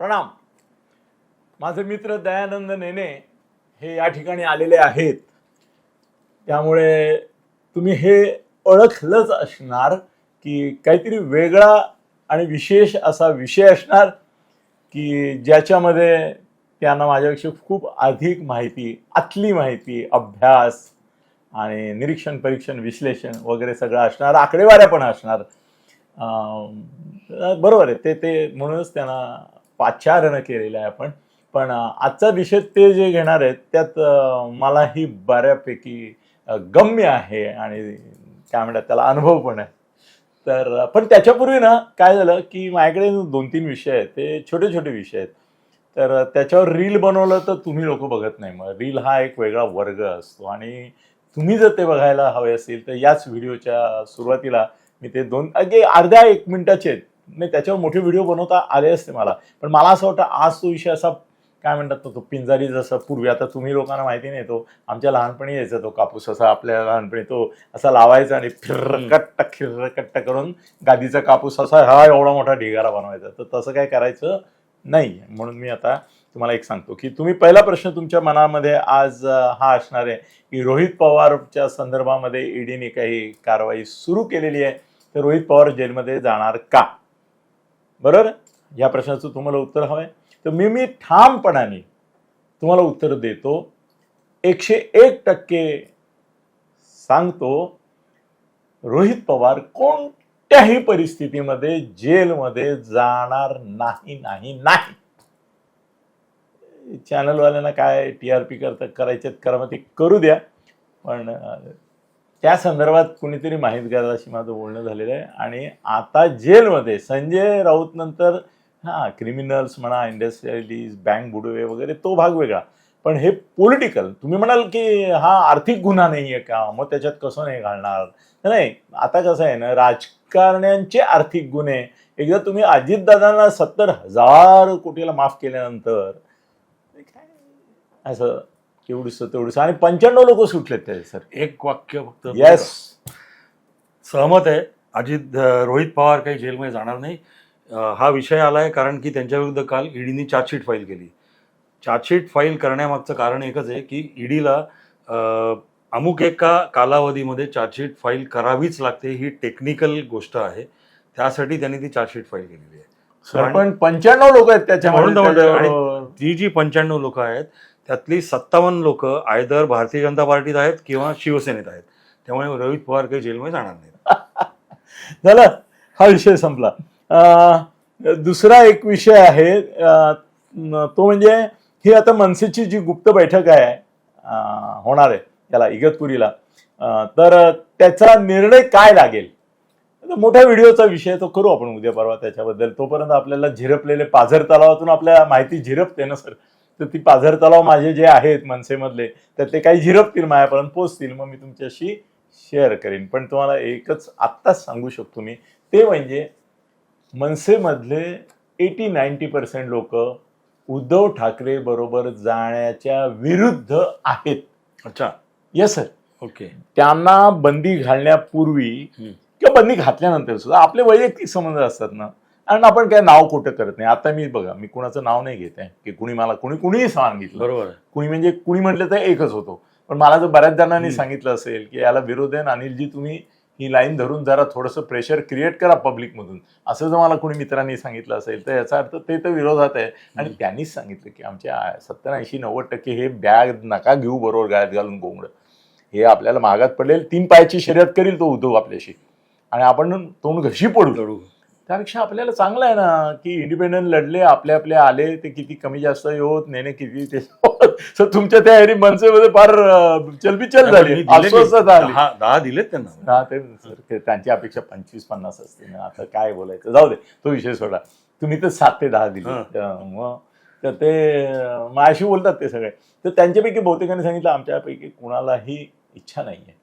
प्रणाम. माझे मित्र दयानंद नेने हे या ठिकाणी आलेले आहेत. त्यामुळे तुम्ही हे ओळखलंच असणार की काहीतरी वेगळा आणि विशेष असा विषय असणार की ज्याच्यामध्ये त्यांना माझ्यापेक्षा खूप अधिक माहिती आतली माहिती अभ्यास आणि निरीक्षण परीक्षण विश्लेषण वगैरे सगळं असणार आकडेवाऱ्या पण असणार. बरोबर आहे. ते ते म्हणूनच त्यांना पाचारण केलेलं आहे आपण. पण आजचा विषय ते जे घेणार आहेत त्यात मला मलाही बऱ्यापैकी गम्य आहे आणि काय म्हणतात त्याला अनुभव पण आहे. तर पण त्याच्यापूर्वी ना काय झालं की माझ्याकडे दोन तीन विषय आहेत ते छोटे छोटे विषय आहेत. तर त्याच्यावर रील बनवलं तर तुम्ही लोक बघत नाही. मग रील हा एक वेगळा वर्ग असतो आणि तुम्ही जर ते बघायला हवे असेल तर याच व्हिडिओच्या सुरुवातीला मी ते दोन अगदी अर्ध्या एक मिनिटाचे आहेत. नाही त्याच्यावर मोठे व्हिडिओ बनवता आले असते मला. पण मला असं वाटतं आज तो विषय असा काय म्हणतात तो तो पिंजारी जसा पूर्वी आता तुम्ही लोकांना माहिती नाही तो आमच्या लहानपणी यायचा तो कापूस असा आपल्या लहानपणी तो असा लावायचा आणि फिरकट्ट खिरकट्ट करून गादीचा कापूस असा हा एवढा मोठा ढिगारा बनवायचा. तर तसं काय करायचं नाही. म्हणून मी आता तुम्हाला एक सांगतो की तुम्ही पहिला प्रश्न तुमच्या मनामध्ये आज हा असणार आहे की रोहित पवारच्या संदर्भामध्ये ईडीने काही कारवाई सुरू केलेली आहे तर रोहित पवार जेलमध्ये जाणार का? बरोबर या प्रश्नाचं तुम्हाला उत्तर हवं आहे तर मी मी ठामपणाने तुम्हाला उत्तर देतो. एकशे एक टक्के सांगतो रोहित पवार कोणत्याही परिस्थितीमध्ये जेलमध्ये जाणार नाही नाही नाही. चॅनलवाल्यांना काय टी आर पी करता करायच्यात करा मग ते करू द्या. पण त्या संदर्भात कुणीतरी माहितगार अशी माझं बोलणं झालेलं आहे. आणि आता जेलमध्ये संजय राऊत नंतर हां क्रिमिनल्स म्हणा इंडस्ट्रियलिस्ट बँक बुडवे वगैरे तो भाग वेगळा. पण हे पॉलिटिकल तुम्ही म्हणाल की हा आर्थिक गुन्हा नाही आहे का? मग त्याच्यात कसं नाही घालणार? नाही आता कसं आहे ना राजकारण्यांचे आर्थिक गुन्हे एकदा तुम्ही अजितदादांना सत्तर हजार कोटीला माफ केल्यानंतर असं केवढीस तेवढीस. आणि पंच्याण्णव लोक सुटलेत त्याचे सर. एक वाक्य फक्त येस सहमत आहे. अजित रोहित पवार काही जेलमध्ये जाणार नाही. हा विषय आलाय कारण की त्यांच्याविरुद्ध काल ईडीने चार्जशीट फाईल केली. चार्जशीट फाईल करण्यामागचं कारण एकच आहे की ईडीला अमुक एका कालावधीमध्ये चार्जशीट फाईल करावीच लागते ही टेक्निकल गोष्ट आहे. त्यासाठी त्यांनी ती चार्जशीट फाईल केलेली आहे. सर पण पंच्याण्णव लोक आहेत म्हणून म्हणतोय, त्याच्यामध्ये ती जी पंच्याण्णव लोक आहेत त्यातली सत्तावन्न लोक आयदर भारतीय जनता पार्टीत आहेत किंवा शिवसेनेत आहेत. त्यामुळे रोहित पवार काही जेलमध्ये जाणार नाहीत. झालं. हा विषय संपला. दुसरा एक विषय आहे तो म्हणजे ही आता मनसेची जी गुप्त बैठक आहे होणार आहे त्याला इगतपुरीला. तर त्याचा निर्णय काय लागेल? मोठ्या व्हिडिओचा विषय तो करू आपण उद्या परवा त्याच्याबद्दल. तोपर्यंत आपल्याला झिरपलेले पाझर तलावातून आपल्या माहिती झिरपते ना सर? तर ती पाझर तलाव माझे जे आहेत मनसेमधले तर ते काही झिरपतील माझ्यापर्यंत पोचतील. मग मी तुमच्याशी शेअर करीन. पण तुम्हाला एकच आत्ताच सांगू शकतो मी. ते म्हणजे मनसेमधले एटी नाईन्टी पर्सेंट लोक उद्धव ठाकरे बरोबर जाण्याच्या विरुद्ध आहेत. अच्छा. येस सर ओके त्यांना बंदी घालण्यापूर्वी. किंवा बंदी घातल्यानंतर सुद्धा आपले वैयक्तिक संबंध असतात ना आणि आपण काय नाव खोटं करत नाही. आता मी बघा मी कुणाचं नाव नाही घेत आहे. की कुणी मला कुणी कुणीही सांगितलं बरोबर कुणी म्हणजे कुणी म्हटलं तर एकच होतो. पण मला जर बऱ्याच जणांनी. सांगितलं असेल की याला विरोध आहे अनिलजी तुम्ही ही लाईन धरून जरा थोडंसं प्रेशर क्रिएट करा पब्लिकमधून असं जर मला कोणी मित्रांनी सांगितलं असेल तर याचा अर्थ ते तर विरोधात आहे. आणि. त्यांनीच सांगितलं की आमच्या सत्तर ऐंशी नव्वद टक्के हे बॅग नका घेऊ बरोबर गाळ्यात घालून गोंगडं हे आपल्याला महागात पडलेलं तीन पायाची शर्यत करील तो उद्योग आपल्याशी. आणि आपण तोंड घशी पडू. लढू त्यापेक्षा आपल्याला चांगलं आहे ना की इंडिपेंडंट लढले आपले आपले आले ते किती कमी जास्त होत नेणे किती ते सर तुमच्या त्या ह्यानी मनसेमध्ये फार चलबिचल झाली दहा दहा दिलेत त्यांना. हा ते सर त्यांची अपेक्षा पंचवीस पन्नास असते ना आता काय बोलायचं? जाऊ दे तो विषय सोडा. तुम्ही तर सात ते दहा दिले. मग तर ते माझ्याशी बोलतात ते सगळे. तर त्यांच्यापैकी बहुतेकांनी सांगितलं आमच्यापैकी कुणालाही इच्छा नाही आहे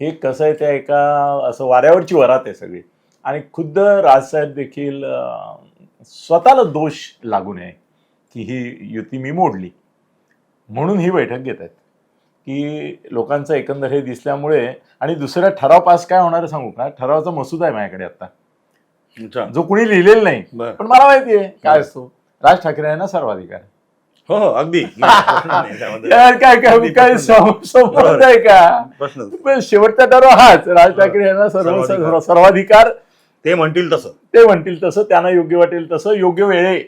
हे कसं आहे त्या एका असं वाऱ्यावरची वरात आहे सगळी. आणि खुद्द राजसाहेब देखील स्वतःला दोष लागू नये की ही युती मी मोडली. म्हणून ही बैठक घेत आहेत. की लोकांचं एकंदर हे दिसल्यामुळे आणि दुसरा ठराव पास काय होणार सांगू का? ठरावाचा मसुदा आहे माझ्याकडे आता जो कुणी लिहिलेला नाही. पण मला माहिती आहे. काय असतो राज ठाकरे यांना सर्वाधिकार. हो हो अगदी. यार काय काय काय बरोबर. आहे का? शेवटचा ठराव हाच. राज ठाकरे यांना सर्व सर्वाधिकार. ते म्हणतील तसं. ते म्हणतील तसं त्यांना योग्य वाटेल तसं योग्य वेळे.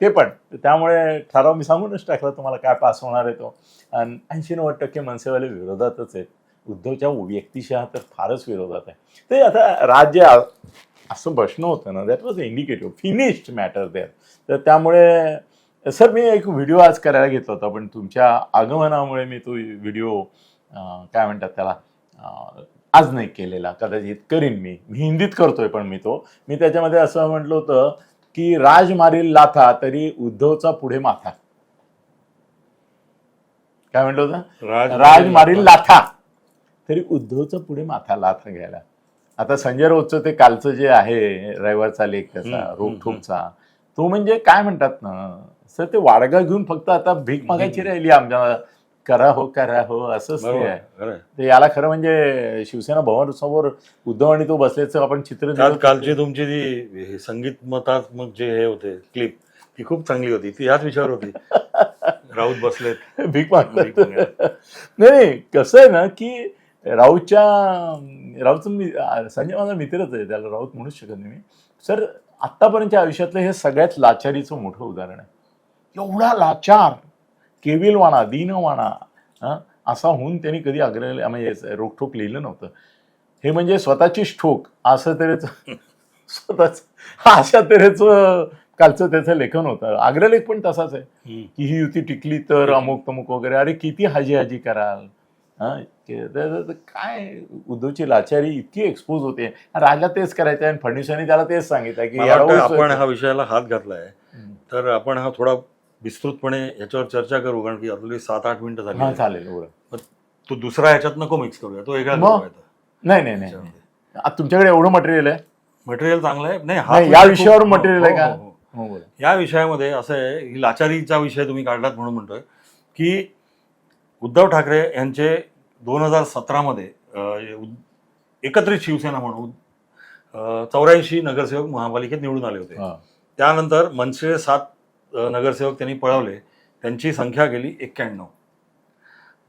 ते पण. त्यामुळे ठराव मी सांगूनच टाकला तुम्हाला काय पास होणार आहे तो. आणि ऐंशी नव्वद टक्के मनसेवाले विरोधातच आहेत. उद्धवच्या व्यक्तिशः तर फारच विरोधात आहे. ते आता राज्य असं बसणं होतं ना that was indicative finished matter there तर त्यामुळे सर मी एक व्हिडिओ आज करायला घेतला होता पण तुमच्या आगमनामुळे मी तो व्हिडिओ काय म्हणतात त्याला आज नाही केलेला कदाचित करीन मी. मी हिंदीत करतोय पण मी तो. मी त्याच्यामध्ये असं म्हटलं होतं की राज मारील लाथा तरी उद्धवचा पुढे माथा. काय म्हटलं होतं? राज राज मारील लाथा. तरी उद्धवचं पुढे माथा लाथा घ्यायला. आता संजय राऊतचं ते कालचं जे आहे रविवारचा लेख त्याचा रोखोकचा तो म्हणजे काय म्हणतात ना सर ते वाडगा घेऊन फक्त आता भीक मागायची राहिली आमच्या करा हो करा हो असंच ते बरोबर आहे. खरं आहे. ते याला खरं म्हणजे शिवसेना भवन समोर उद्धव आणि तो बसल्याचं आपण चित्र दिलं. कालची तुमची जी हे संगीतमतात्मक जे हे होते क्लिप ती खूप चांगली होती. ती ह्याच विषयावर होती. राऊत बसलेत. भीक मागतात. भीक मागायला. नाही नाही कसं आहे ना की राऊतच्या राऊतचं मी संजय माझा मित्रच आहे त्याला राऊत म्हणूच शकत नाही मी. सर आत्तापर्यंतच्या आयुष्यातलं हे सगळ्यात लाचारीचं मोठं उदाहरण आहे. एवढा लाचार. केविलवाणा दीनवाणा हं, असा होऊन त्यांनी कधी आग्रह म्हणजे रोखठोक लिहिलं नव्हतं हे म्हणजे स्वतःचीच ठोक असं तऱ्हेच स्वतःच अशा तऱ्हेचं कालचं त्याचं लेखन होतं अग्रलेख पण तसाच आहे. की ही युती टिकली तर अमुक तमुक वगैरे अरे किती हाजी हाजी कराल हा काय उद्धवची लाचारी इतकी एक्सपोज होते राजा तेच करायचं आणि फडणवीसांनी त्याला तेच सांगितलं की आपण. हा विषयाला हात घातलाय. तर आपण हा थोडा विस्तृतपणे याच्यावर चर्चा करू कारण की आपली सात आठ मिनिटं हा झाली चालेल बरं तो दुसरा ह्याच्यात नको मिक्स करूया तो वेगळा मग? करूया नाही नाही नाही. नाही. आता तुमच्याकडे एवढं मटेरियल आहे? मटेरियल चांगलं आहे. नाही हा या खूप- विषयावर मटेरियल आहे हो, का? हो, हो. हो बोला. या विषयामध्ये असं आहे ही लाचारीचा विषय तुम्ही काढलात म्हणून म्हणतोय की उद्धव ठाकरे यांचे दोन हजार सतरामध्ये एकत्रित शिवसेना म्हणून चौऱ्याऐंशी नगरसेवक महापालिकेत निवडून आले होते. हा. त्यानंतर मनसे सात नगरसेवक त्यांनी पळवले त्यांची संख्या गेली एक्क्याण्णव.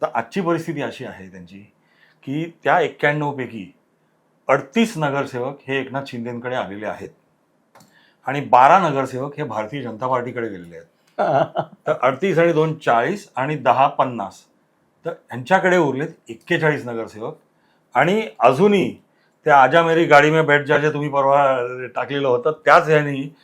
तर आजची परिस्थिती अशी आहे त्यांची की त्या एक्क्याण्णवपैकी अडतीस नगरसेवक हे एकनाथ शिंदेकडे आलेले आहेत. आणि बारा नगरसेवक हे भारतीय जनता पार्टीकडे गेलेले आहेत. तर अडतीस आणि दोन चाळीस आणि दहा पन्नास. तर यांच्याकडे उरलेत एक्केचाळीस नगरसेवक. आणि अजूनही त्या आजा मेरी गाडी में बैठ जा जे तुम्ही परवा टाकलेलं होतं त्याच यांनी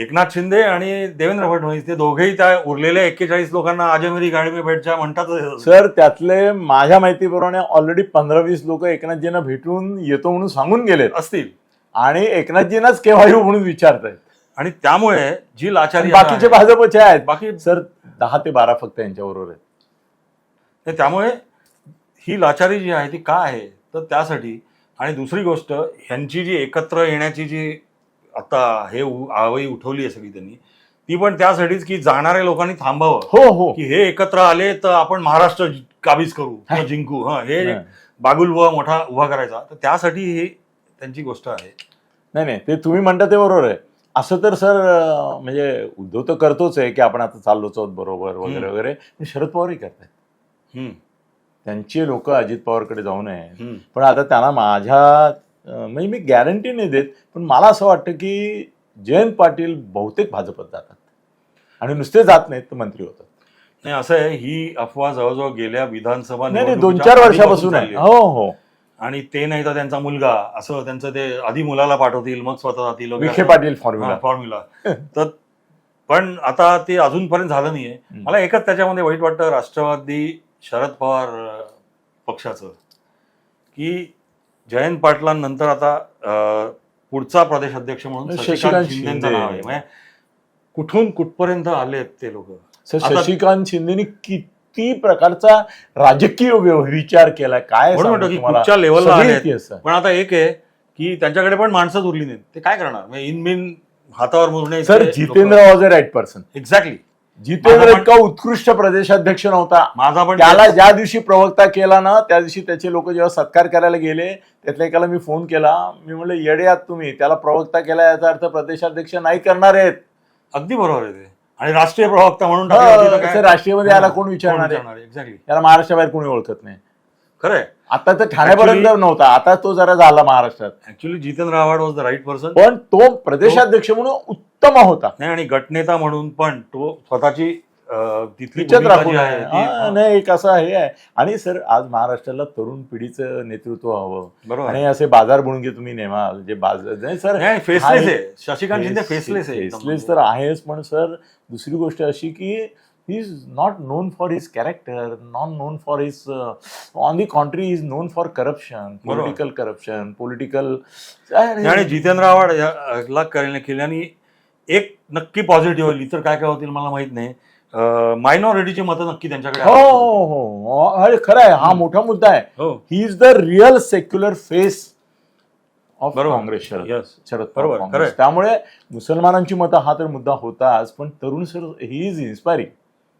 एकनाथ शिंदे आणि देवेंद्र फडणवीस ते दोघेही त्या उरलेल्या एक्केचाळीस लोकांना आजा मेरी गाडी में बैठ जा म्हणतात. सर त्यातले माझ्या माहितीप्रमाणे ऑलरेडी पंधरा वीस लोक एकनाथजींना भेटून येतो म्हणून सांगून गेलेत. असतील. आणि एकनाथजींनाच केव्हा येऊ म्हणून विचारतायत. आणि त्यामुळे जी लाचारी बाकीचे भाजपचे आहेत. बाकी सर दहा ते बारा फक्त यांच्याबरोबर आहेत. तर त्यामुळे ही लाचारी जी आहे ती का आहे? तर त्यासाठी आणि दुसरी गोष्ट ह्यांची जी एकत्र येण्याची जी आता हे आवई उठवली आहे सगळी त्यांनी. ती पण त्यासाठीच की जाणाऱ्या लोकांनी थांबावं. हो हो. की हे एकत्र आले तर आपण महाराष्ट्र काबीज करू किंवा जिंकू. हा हे एक बागुलबुवा मोठा उभा करायचा. तर त्यासाठी ही त्यांची गोष्ट आहे. नाही नाही ते तुम्ही म्हणता ते बरोबर आहे. असं तर सर म्हणजे उद्धव तर करतोच आहे की आपण आता चाललोच आहोत बरोबर वगैरे. वगैरे. पण शरद पवारही करतायत. त्यांचे लोक अजित पवारकडे जाऊ नये. पण आता त्यांना माझ्या म्हणजे मी गॅरंटी नाही देत पण मला असं वाटतं की जयंत पाटील बहुतेक भाजपत जातात. आणि नुसते जात नाहीत तर मंत्री होतात. नाही असं आहे ही अफवा जवळजवळ गेल्या विधानसभा नाही नाही दोन चार वर्षापासून. हो हो. आणि ते नाही तर त्यांचा मुलगा असं त्यांचं ते आधी मुलाला पाठवतील मग स्वतः जातील विखे. पाटील फॉर्म्युला फॉर्म्युला तर पण आता ते अजूनपर्यंत झालं नाहीये. मला एकच त्याच्यामध्ये वाईट वाटतं राष्ट्रवादी शरद पवार पक्षाचं. की जयंत पाटलांनंतर आता पुढचा प्रदेश अध्यक्ष म्हणून शशिकांत शिंदेचं शिंदे. नाव आहे. म्हणजे कुठून कुठपर्यंत आलेत ते लोक? सर शशिकांत शिंदेनी किती प्रकारचा राजकीय विचार केलाय? काय? कुठच्या लेवलला. पण आता एक आहे की त्यांच्याकडे पण माणसं उरली नाहीत ते काय करणार? म्हणजे इन बिन हातावर मोजणे sir Jitendra was a right person exactly Jitendra इतका उत्कृष्ट प्रदेशाध्यक्ष नव्हता. माझा पण त्याला ज्या दिवशी प्रवक्ता केला ना त्या दिवशी त्याचे लोक जेव्हा सत्कार करायला गेले त्यातल्या एकाला मी फोन केला. मी म्हणलं येडे आहात तुम्ही. त्याला प्रवक्ता केला याचा अर्थ प्रदेशाध्यक्ष नाही करणार आहेत. अगदी बरोबर आहे ते. आणि राष्ट्रीय प्रवक्ता म्हणून हो, राष्ट्रीयमध्ये याला कोण विचारणार आहे? एक्झॅक्टली याला महाराष्ट्राबाहेर कोणी ओळखत नाही. खरंय. आता तर ठाण्यापर्यंत Actually- नव्हता. आता तो जरा झाला महाराष्ट्रात. Actually Jitendra Awhad was the right person पण तो प्रदेशाध्यक्ष म्हणून उत्तम होता. नाही आणि गटनेता म्हणून पण तो स्वतःची अं, तिथली तिच्यात भूमिका राखून जी आहे आहे ती- हा, नाही एक असं हे आहे. आणि सर आज महाराष्ट्राला तरुण पिढीचं नेतृत्व हवं. बरोबर. आणि असे बाजार बुणगे तुम्ही नेमाल जे बाजार नाही सर नाही फेसलेस आहे. शशिकांत शिंदे फेसलेस आहे. फेसलेस तर आहेच. पण सर दुसरी गोष्ट अशी की he is not known for his character not known for his on the country is known for corruption बरोबर. पॉलिटिकल करप्शन पॉलिटिकल आणि जितेंद्र आव्हाड याला केल्या- केल्याने एक नक्की पॉझिटिव्ह होईल. इतर काय काय होतील मला माहीत नाही. मायनॉरिटीची मतं नक्की त्यांच्याकडे हो. हो हो. अरे खरं आहे. हा मोठा मुद्दा आहे. हो. Is the real secular face of बरोबर. काँग्रेस शरद. Yes. शरद बरोबर, पवार. त्यामुळे मुसलमानांची मतं हा तर मुद्दा होताच पण तरुण sir he is inspiring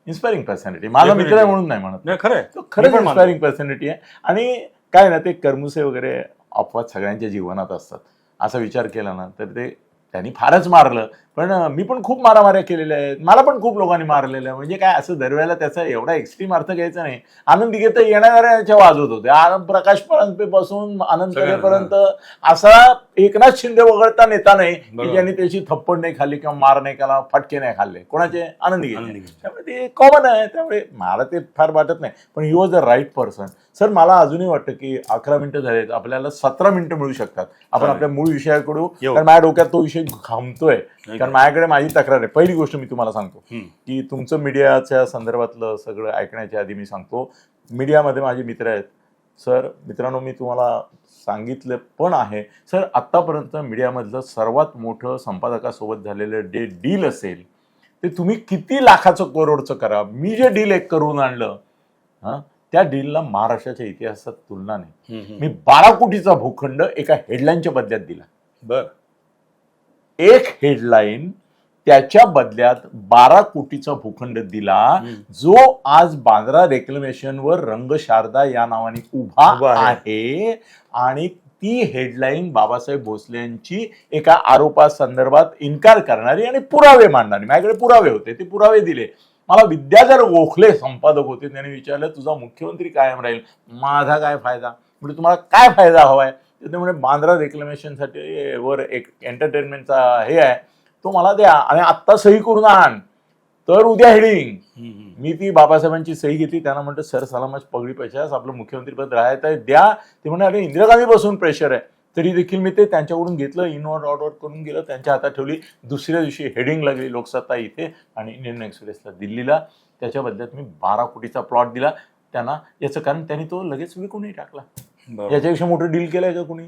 inspiring personality माझा मित्र आहे. म्हणून नाही म्हणत. नाही खरंय तो मी खरंच पण मानतो. इन्स्पायरिंग पर्सनॅलिटी आहे. आणि काय ना ते करमुसे वगैरे अपवाद सगळ्यांच्या जीवनात असतात. असा विचार केला ना तर ते त्यांनी फारच मारलं. पण मी पण खूप मारामाऱ्या केलेल्या आहेत. मला पण खूप लोकांनी मारलेलं आहे म्हणजे काय असं दरवेळेला त्याचा एवढा एक्स्ट्रीम अर्थ घ्यायचा नाही. आनंद दिघे तर येणाऱ्याच्या वाजवत होते आनंद प्रकाशपासून आनंद सगळ्यांना. पर्यंत असा एकनाथ शिंदे वगळता नेता नाही की. ज्यांनी त्याची थप्पड नाही खाल्ली किंवा मार नाही केला फटके नाही खाल्ले. कोणाचे? आनंद दिघे. त्यामुळे ते कॉमन आहे. त्यामुळे मला ते फार वाटत नाही. पण he was the right person sir मला अजूनही वाटतं की अकरा मिनिटं झालेत. आपल्याला सतरा मिनिटं मिळू शकतात. आपण. आपल्या मूळ विषयाकडू. कारण माझ्या डोक्यात तो विषय घामतोय. कारण माझ्याकडे माझी तक्रार आहे. पहिली गोष्ट मी तुम्हाला सांगतो. की तुमचं मीडियाच्या संदर्भातलं सगळं ऐकण्याच्या आधी मी सांगतो. मीडियामध्ये माझे मित्र आहेत. सर मित्रांनो मी तुम्हाला सांगितलं पण आहे. सर आत्तापर्यंत मीडियामधलं सर्वात मोठं संपादकासोबत झालेलं डे डील असेल ते तुम्ही किती लाखाचं करोडचं करा. मी जे डील एक करून आणलं हां त्या डीलला महाराष्ट्राच्या इतिहासात तुलना नाही. मी बारा कोटीचा भूखंड एका हेडलाईनच्या बदल्यात दिला बर एक हेडलाईन त्याच्या बदल्यात बारा कोटीचा भूखंड दिला. जो आज बांद्रा रेक्लेमेशन वर रंग शारदा या नावाने उभा. आहे आणि ती हेडलाईन बाबासाहेब भोसले यांची एका आरोपासंदर्भात इन्कार करणारी आणि पुरावे मांडणारी माझ्याकडे पुरावे होते ते पुरावे दिले मला विद्याधर गोखले संपादक होते त्यांनी विचारलं तुझा मुख्यमंत्री कायम राहील माझा काय फायदा? म्हणजे तुम्हाला काय फायदा हवाय? तर ते म्हणे बांद्रा रेक्लेमेशनसाठी वर एक एंटरटेनमेंटचा हे आहे तो मला द्या आणि आत्ता सही करून आण. तर उद्या हेडिंग. मी ती बाबासाहेबांची सही घेतली त्यांना म्हटलं सर सलामच पगडी पैशास आपलं मुख्यमंत्रीपद आहे द्या. ते म्हणे अरे इंदिरा गांधी बसून प्रेशर आहे. तरी देखील मी ते त्यांच्याकडून घेतलं इनवर्ड ऑर्डर करून गेलं त्यांच्या हातात ठेवली. दुसऱ्या दिवशी हेडिंग लागली लोकसत्ता इथे आणि इंडियन एक्सप्रेसला दिल्लीला. त्याच्या बदल्यात मी बारा कोटीचा प्लॉट दिला त्यांना. याचं कारण त्यांनी तो लगेच विकूनही टाकला. याच्यापेक्षा मोठं डील केलंय का कोणी?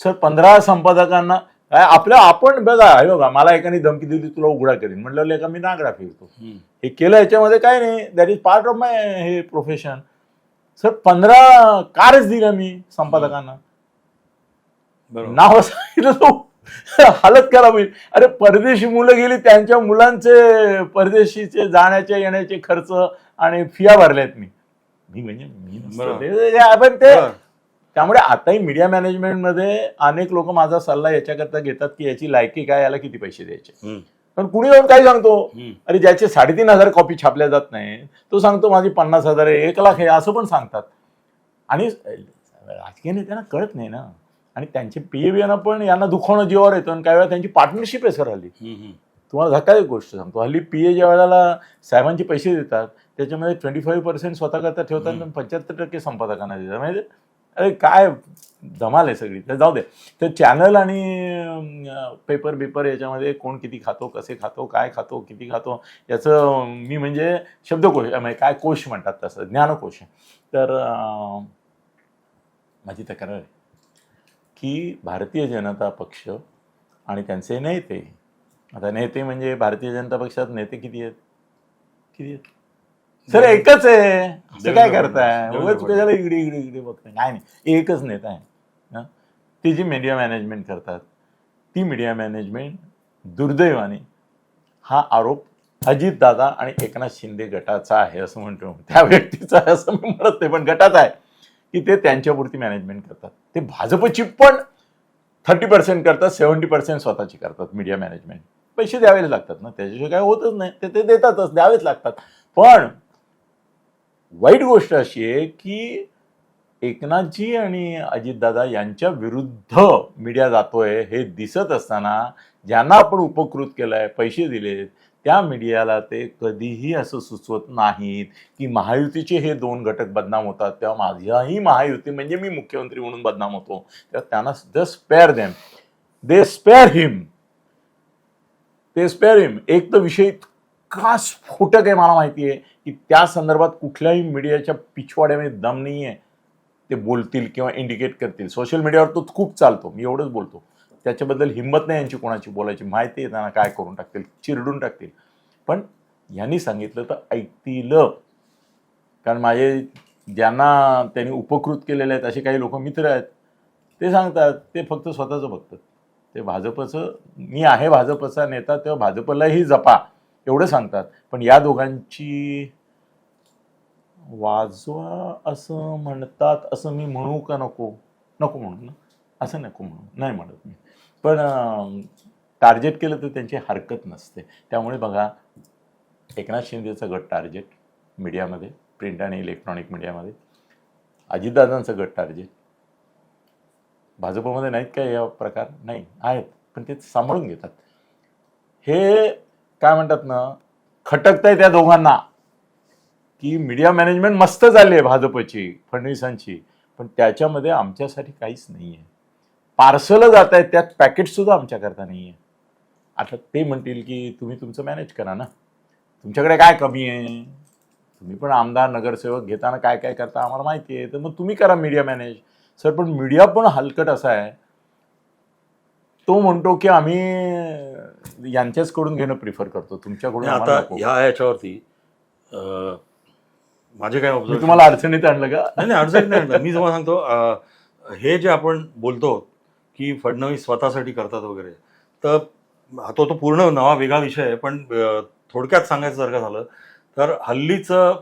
सर पंधरा संपादकांना काय आपलं आपण बघा हे बघा मला एकाने धमकी दिली तुला उघडा करीन. म्हटलं लेका मी नागडा फिरतो. हे केलं याच्यामध्ये काय नाही. That is part of my हे प्रोफेशन सर पंधरा कारच दिल्या मी संपादकांना. नाव सांगितलं तो. हालत खराब होईल. अरे परदेशी मुलं गेली त्यांच्या मुलांचे परदेशीचे जाण्याचे येण्याचे खर्च आणि फिया भरल्यात मी. मी म्हणजे आपण ते. त्यामुळे आताही मीडिया मॅनेजमेंटमध्ये अनेक लोक माझा सल्ला याच्याकरता घेतात की याची लायकी काय याला किती पैसे द्यायचे. पण कुणी जाऊन काय सांगतो. अरे ज्याचे साडेतीन हजार कॉपी छापल्या जात नाही तो सांगतो माझी पन्नास हजार आहे एक लाख आहे असं पण सांगतात. आणि राजकीय नेत्यांना कळत नाही ना. आणि त्यांचे पी पण यांना दुखवणं जीवावर येतं आणि काही वेळा त्यांची पार्टनरशिप आहे सर हल्ली. तुम्हाला धक्कादायक गोष्ट सांगतो. हल्ली पी ए ज्या वेळेला साहेबांचे पैसे देतात त्याच्यामध्ये ट्वेंटी फाईव्ह पर्सेंट स्वतः करता ठेवतात आणि पंच्याहत्तर टक्के संपादकांना देतात. म्हणजे अरे काय धमाल आहे सगळी. तर जाऊ दे. तर चॅनल आणि पेपर पेपर याच्यामध्ये कोण किती खातो कसे खातो काय खातो किती खातो याचं मी म्हणजे शब्दकोश म्हणजे काय कोश म्हणतात तसं ज्ञानकोश तर माझी तक्रार आहे. की भारतीय जनता पक्ष आणि त्यांचे नेते आता नेते म्हणजे भारतीय जनता पक्षात नेते किती आहेत? किती आहेत? सर एकच आहे. असं काय करताय. उगाच कशाला इकडे इकडे इकडे बघताय? काय नाही. एकच नेता आहे? ती जी मीडिया मॅनेजमेंट करतात ती मीडिया मॅनेजमेंट दुर्दैवाने हा आरोप अजितदादा आणि एकनाथ शिंदे गटाचा आहे असं म्हणतो. त्या व्यक्तीचा आहे असं मी म्हणत नाही पण गटाचा आहे. की ते त्यांच्यापुरती मॅनेजमेंट करतात. ते भाजपची पण थर्टी पर्सेंट करतात सेव्हन्टी पर्सेंट स्वतःची करतात मीडिया मॅनेजमेंट पैसे द्यावे लागतात ना त्याच्याशिवाय काय होतच नाही. ते ते देतातच द्यावेच लागतात. पण वाईट गोष्ट अशी आहे की एकनाथजी आणि अजितदादा यांच्या विरुद्ध मीडिया जातोय हे दिसत असताना ज्यांना आपण उपकृत केलाय पैसे दिलेत त्या मीडियाला ते कधीही असं सुचवत नाहीत की महायुतीचे हे दोन घटक बदनाम होतात. तेव्हा माझ्याही महायुती म्हणजे मी मुख्यमंत्री म्हणून बदनाम होतो. तेव्हा त्यांना the spare them they spare him ते स्पेअर हिम एक तर विषय इतका स्फोटक आहे मला माहिती आहे की त्या संदर्भात कुठल्याही मीडियाच्या पिछवाड्यामध्ये दम नाही आहे ते बोलतील किंवा इंडिकेट करतील. सोशल मीडियावर तो खूप चालतो. मी एवढंच बोलतो. त्याच्याबद्दल हिंमत नाही यांची कोणाची बोलायची. माहिती आहे त्यांना काय करून टाकतील चिरडून टाकतील. पण यांनी सांगितलं तर ऐकतील. कारण माझे ज्यांना त्यांनी उपकृत केलेले आहेत असे काही लोक मित्र आहेत ते सांगतात ते फक्त स्वतःचं बघतं ते भाजपचं मी आहे भाजपचा नेता तेव्हा भाजपलाही जपा एवढं सांगतात. पण या दोघांची वाजवा असं म्हणतात असं मी म्हणू का नको? नको म्हणू ना. असं नको म्हणू. नाही म्हणत मी. पण टार्गेट केलं तर त्यांची हरकत नसते. त्यामुळे बघा एकनाथ शिंदेचं गट टार्गेट मीडियामध्ये प्रिंट आणि इलेक्ट्रॉनिक मीडियामध्ये अजितदादांचं गट टार्गेट भाजपमध्ये नाहीत काय या प्रकार? नाही आहेत पण ते सांभाळून घेतात. हे काय म्हणतात ना खटकतंय त्या दोघांना की मीडिया मॅनेजमेंट मस्त झाली आहे भाजपची फडणवीसांची पण त्याच्यामध्ये आमच्यासाठी काहीच नाही आहे पार्सलं जात आहेत त्यात पॅकेटसुद्धा आमच्याकरता नाही आहे आता ते म्हणतील की तुम्ही तुमचं मॅनेज करा ना. तुमच्याकडे काय कमी आहे? तुम्ही पण आमदार नगरसेवक घेताना काय काय करता आम्हाला माहिती आहे. तर मग तुम्ही करा मीडिया मॅनेज सर पण मीडिया पण हलकट असा आहे. तो म्हणतो की आम्ही यांच्याचकडून घेणं प्रिफर करतो. तुमच्याकडून आता. ह्या याच्यावरती अं, माझे काय तुम्हाला अडचणीत आणलं का? नाही नाही अडचण नाही आणलं. मी तुम्हाला सांगतो हे जे आपण बोलतो की फडणवीस स्वतःसाठी करतात वगैरे तर तो तो पूर्ण नवा वेगळा विषय आहे पण थोडक्यात सांगायचं जर का झालं तर हल्लीचं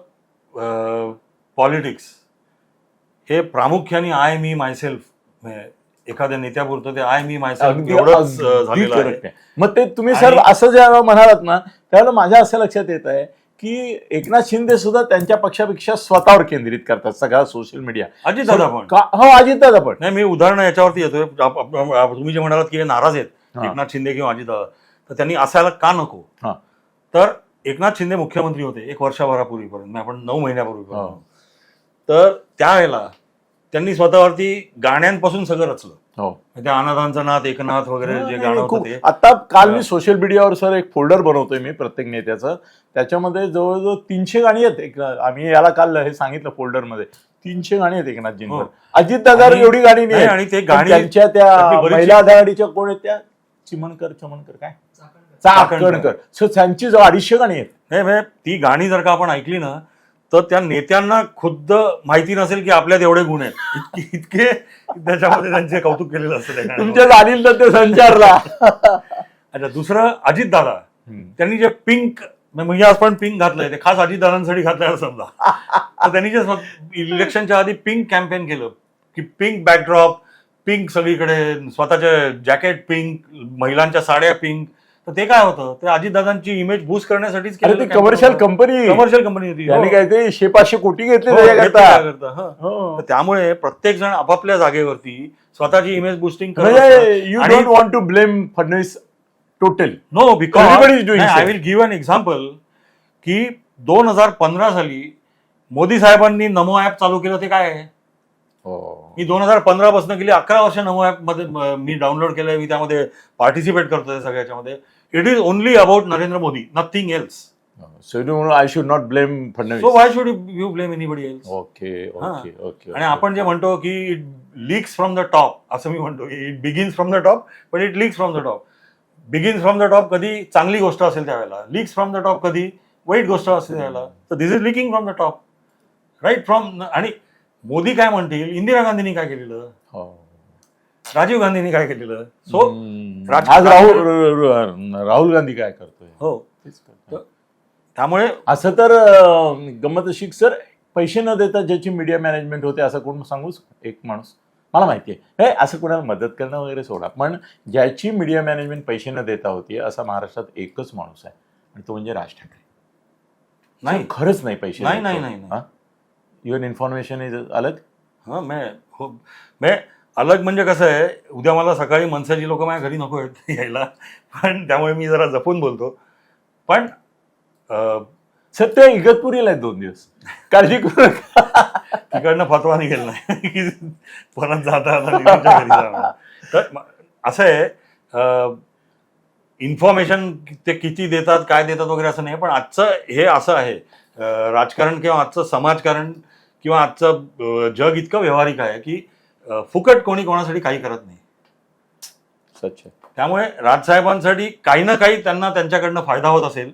पॉलिटिक्स हे प्रामुख्याने आय मी मायसेल्फ एखाद्या नेत्यापुरतं ते आय मी मायसेल्फ एवढंच झालेलं आहे. मग ते तुम्ही सर असं जेव्हा म्हणालात ना त्यावेळेला माझ्या असं लक्षात येत आहे की एकनाथ शिंदे सुद्धा त्यांच्या पक्षापेक्षा स्वतःवर केंद्रित करतात सगळा सोशल मीडिया अजित दादा पण. का हो अजितदादा पण. नाही मी उदाहरण याच्यावरती येतोय. आप- आप- आप- तुम्ही जे म्हणालात की हे नाराज आहेत हा. एकनाथ शिंदे किंवा अजितदादा तर त्यांनी असायला का नको? हा. तर एकनाथ शिंदे मुख्यमंत्री होते एक वर्षभरापूर्वीपर्यंत म्हणजे आपण नऊ हा. महिन्यापूर्वीपर्यंत तर त्यावेळेला त्यांनी स्वतःवरती गाण्यांपासून सगळं रचलं. हो. म्हणजे अनाथांचा नाथ एकनाथ वगैरे जे गाणं होतं ते. आता काल. मी सोशल मीडियावर सर एक फोल्डर बनवतोय मी प्रत्येक नेत्याचं. त्याच्यामध्ये जवळजवळ तीनशे गाणी आहेत एक आम्ही याला काल हे सांगितलं फोल्डरमध्ये तीनशे गाणी आहेत एकनाथजींवर. हो. अजित दादा एवढी गाणी नाही. आणि ते गाणी त्यांच्या त्या महिला आघाडीच्या कोण आहेत त्या? चिमणकर चमणकर काय? चाकणकर. चाकणकर. सो त्यांची जवळ अडीचशे गाणी आहेत. नाही म्हणजे ती गाणी जर का आपण ऐकली ना तर त्या नेत्यांना खुद्द माहिती नसेल की आपल्यात एवढे गुण आहेत. इतके इतके त्याच्यामध्ये त्यांचे कौतुक केलेलं असतं. तुमच्या गाडीला ते संचारला. अच्छा दुसरं अजित दादा. त्यांनी जे पिंक म्हणजे आज पण पिंक घातलंय ते खास अजित दादांसाठी घातलंय असं समजा. तर त्यांनी जे इलेक्शनच्या आधी पिंक कॅम्पेन केलं की पिंक बॅकड्रॉप पिंक सगळीकडे स्वतःचे जॅकेट पिंक महिलांच्या साड्या पिंक तर ते काय होतं? ते अजितदादांची इमेज बूस्ट करण्यासाठीच अरे ती कमर्शियल कंपनी कमर्शियल कंपनी होती त्यांनी हो. काय ते शे पाचशे कोटी घेतले हो, त्याच्याकरता हं. त्यामुळे प्रत्येक जण आपापल्या जागेवरती स्वतःची इमेज बुस्टिंग म्हणजे यू आणि- don't want to blame Fadnavis totally no because. I will give an example की दोन हजार पंधरा साली मोदी साहेबांनी नमो ऍप चालू केलं ते काय आहे? मी दोन हजार पंधरा पासून गेली अकरा वर्ष नमो ऍपमध्ये म- मी डाउनलोड केलंय मी त्यामध्ये पार्टिसिपेट करतोय सगळ्याच्यामध्ये. It is only about Narendra Modi nothing else so I should not blame so Fadnavis why should you blame anybody else okay okay okay आणि आपण जे म्हणतो की it leaks from the top असं मी म्हणतो की it begins from the top पण it leaks from the top begins from the top कधी चांगली गोष्ट असेल त्यावेळेला. लीक्स फ्रॉम द टॉप कधी वाईट गोष्ट असेल त्यावेळेला. तर this is liking from the top right from आणि मोदी काय म्हणतील? इंदिरा गांधींनी काय केलेलं? हो. राजीव गांधींनी काय केलेलं? सो आज राहुल राहुल गांधी काय करतोय? हो. तेच करतोय. त्यामुळे असं तर गंमत अशी सर पैसे न देता ज्याची मीडिया मॅनेजमेंट होते असं कोण सांगूच एक माणूस? मला माहिती आहे. हे असं कोणाला मदत करणं वगैरे सोडा. पण ज्याची मीडिया मॅनेजमेंट पैसे न देता होती असा महाराष्ट्रात एकच माणूस आहे. आणि तो म्हणजे राज ठाकरे. नाही. खरंच नाही पैसे नाही, नाही, नाही. युअर इन्फॉर्मेशन इज अलग हां मैं हो. मैं अलग म्हणजे कसं आहे उद्या मला सकाळी मनसाची लोक माझ्या घरी नको आहेत यायला. पण त्यामुळे मी जरा जपून बोलतो. पण अं, सत्य इगतपुरीला आहेत दोन दिवस. काळजी करू तिकडनं फतवा निघेल नाही. की परत जाता जाता तर असं आहे इन्फॉर्मेशन ते किती देतात काय देतात वगैरे असं नाही. पण आजचं हे असं आहे राजकारण किंवा आजचं समाजकारण किंवा आजचं जग इतकं व्यावहारिक आहे की अं, फुकट कोणी कोणासाठी काही करत नाही. सच त्यामुळे राजसाहेबांसाठी काही ना काही त्यांना त्यांच्याकडनं फायदा होत असेल.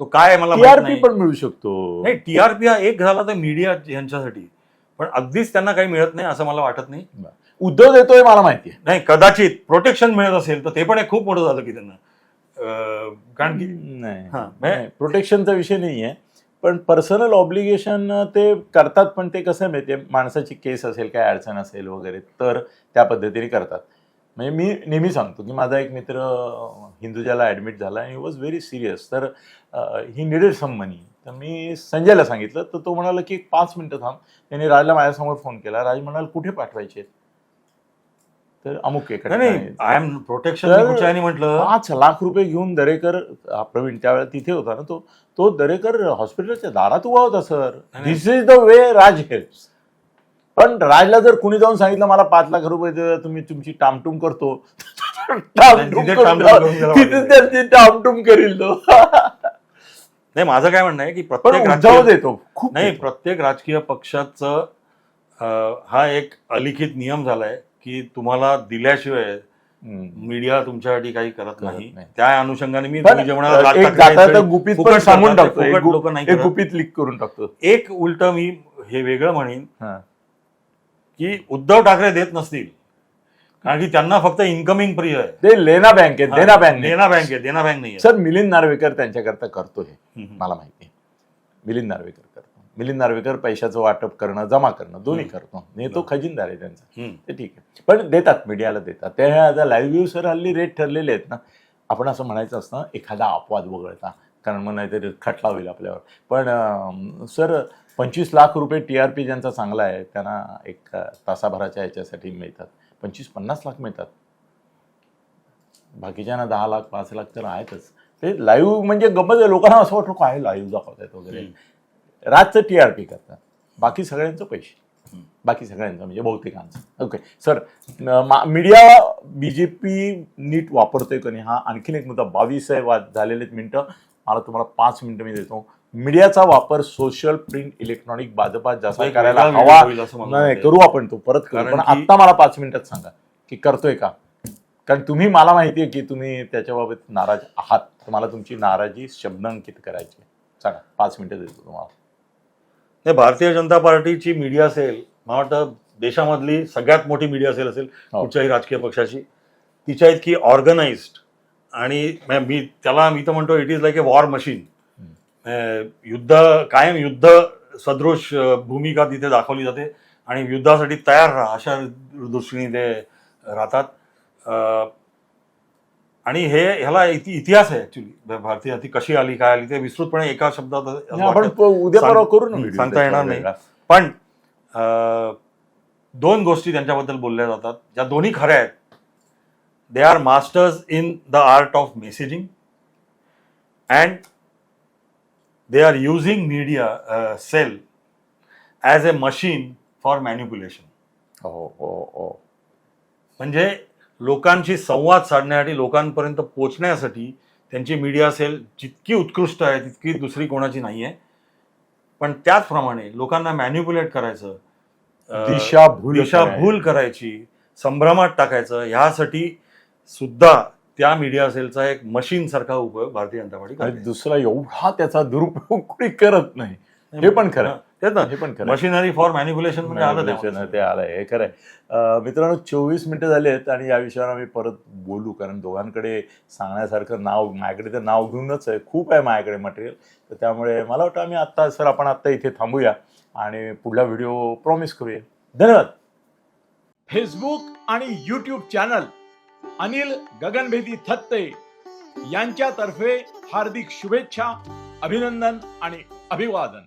तो काय आहे मला माहीत टीआरपी नाही. पण मिळू शकतो. नाही टीआरपी हा एक झाला तर मीडिया यांच्यासाठी. पण अगदीच त्यांना काही मिळत नाही असं मला वाटत नाही. उद्धव देतोय मला माहिती आहे. नाही कदाचित प्रोटेक्शन मिळत असेल तर ते पण एक खूप मोठं झालं की त्यांना. अं, कारण की नाही. हां, म्हणजे- नाही प्रोटेक्शनचा विषय नाही आहे पण पर्सनल ऑब्लिगेशन ते करतात पण ते कसं आहे माहिती आहे माणसाची केस असेल काय अडचण असेल वगैरे तर त्या पद्धतीने करतात. म्हणजे मी नेहमी सांगतो की माझा एक मित्र हिंदुजाला ॲडमिट झाला आणि वॉज व्हेरी सिरियस तर ही निडेड सम मनी तर मी संजयला सांगितलं तर तो म्हणाला की एक पाच मिनटं थांब. त्याने राजला माझ्यासमोर फोन केला. राज म्हणाल कुठे पाठवायचे? आहेत तर अमुक एका नाही. आय एम प्रोटेक्शन म्हटलं. पाच लाख रुपये घेऊन दरेकर प्रवीण त्यावेळेला तिथे होता ना तो तो दरेकर हॉस्पिटलच्या दारात उभा होता sir. This is the way Raj helps पण राजला जर कुणी जाऊन सांगितलं मला पाच लाख रुपये दे, तुम्ही तुमची टामटूम करतो. टामटूम करील तो. नाही माझं काय म्हणणं आहे की प्रत्येक देतो खूप नाही. प्रत्येक राजकीय पक्षाचं हा एक अलिखित नियम झालाय. की तुम्हाला दिल्याशिवाय. मीडिया तुमच्यासाठी काही करत नाही. त्या अनुषंगाने मी पण तुम्ही जे म्हणालात, राज एक ठाकरे जाता यांच्याकडे तर गुपित पण सांगून टाकतो लोकं नाही एक करत. गुपित लीक करून टाकतो एक उलट मी हे वेगळं म्हणेन. की उद्धव ठाकरे देत नसतील कारण की त्यांना फक्त इन्कमिंग प्रिय आहे ते लेना बँक आहे देना बँक. देना बँक आहे देना बँक नाही सर मिलिंद नार्वेकर त्यांच्याकरता करतो हे मला माहिती आहे मिलिंद नार्वेकर करतो मिलिंद नार्वेकर पैशाचं वाटप करणं जमा करणं दोन्ही. करतो. आणि तो खजिनदार आहे त्यांचा. ते ठीक आहे. पण देतात मीडियाला देतात. ते आता लाईव्ह व्ह्यू सर हल्ली रेट ठरलेले आहेत ना. आपण असं म्हणायचं असतं एखादा अपवाद वगळता. कारण मग नाहीतरी खटला होईल आपल्यावर. पण सर पंचवीस लाख रुपये टी आर पी ज्यांचा चांगला आहे त्यांना एक तासाभराच्या याच्यासाठी मिळतात. पंचवीस पन्नास लाख मिळतात. बाकीच्यांना दहा लाख पाच लाख तर आहेतच. ते लाईव्ह म्हणजे गमत आहे. लोकांना असं वाटतं काय लाईव्ह दाखवतायत वगैरे. राजचं टी आर पी करतात. बाकी सगळ्यांचं पैसे. बाकी सगळ्यांचं म्हणजे बहुतेकांचं okay sir media B J P नीट वापरतोय का नाही? हा आणखीन एक मुद्दा बावीस आहे वाद झालेले मिनटं. मला तुम्हाला पाच मिनटं मी देतो. मीडियाचा वापर सोशल प्रिंट इलेक्ट्रॉनिक भाजपात तो जास्त करायला हवा. मला नाही. करू आपण तो परत करू. पण आत्ता मला पाच मिनिटात सांगा की करतोय का? कारण तुम्ही मला माहिती आहे की तुम्ही त्याच्याबाबत नाराज आहात. तुम्हाला तुमची नाराजी शब्दांकित करायची आहे. सांगा पाच मिनिटं देतो तुम्हाला. नाही भारतीय जनता पार्टीची मीडिया सेल मला वाटतं देशामधली सगळ्यात मोठी मीडिया सेल असेल हो. कुठच्याही राजकीय पक्षाची तिच्या इतकी ऑर्गनाइज्ड आणि म- त्याला मी तर म्हणतो it is like a war machine युद्ध कायम युद्ध सदृश भूमिका तिथे दाखवली जाते आणि युद्धासाठी तयार राहा अशा दृष्टीने ते राहतात. आणि हे ह्याला इति इतिहास आहे ऍक्च्युली भारतीय ती कशी आली काय आली ते विस्तृतपणे एका शब्दात असं आपण वाटतं. प- उद्या सांग- परवा करू ना video सांगता येणार त्याच्यावर नाही. वेगळा. पण अ, दोन गोष्टी त्यांच्याबद्दल बोलल्या जातात ज्या दोन्ही खऱ्या आहेत they are masters in the art of messaging and they are using media cell as a machine for manipulation हो हो हो म्हणजे लोकांशी संवाद साधण्यासाठी लोकांपर्यंत पोचण्यासाठी त्यांची मीडिया सेल जितकी उत्कृष्ट आहे तितकी दुसरी कोणाची नाही आहे पण त्याचप्रमाणे लोकांना मॅन्युप्युलेट करायचं दिशाभूल दिशाभूल करायची संभ्रमात टाकायचं ह्यासाठी सुद्धा त्या मीडिया सेलचा एक मशीन सारखा उपयोग भारतीय जनता पार्टी. दुसरा एवढा त्याचा दुरुपयोग कोणी करत नाही हे पण खरं. हां, तेच ना. हे पण खरं मशिनरी फॉर मॅन्युप्युलेशन म्हणजे आलं. ते आलंय हे खरंय अं, मित्रांनो चोवीस मिनिटं झाली आहेत आणि या विषयावर आम्ही परत बोलू कारण दोघांकडे सांगण्यासारखं नाव माझ्याकडे तर नाव घेऊनच आहे. खूप आहे माझ्याकडे मटेरियल तर त्यामुळे मला वाटतं आम्ही आत्ता सर आपण आत्ता इथे थांबूया आणि पुढला व्हिडिओ प्रॉमिस करूया. धन्यवाद. फेसबुक आणि यूट्यूब चॅनल अनिल गगनभेदी थत्ते यांच्यातर्फे हार्दिक शुभेच्छा अभिनंदन आणि अभिवादन.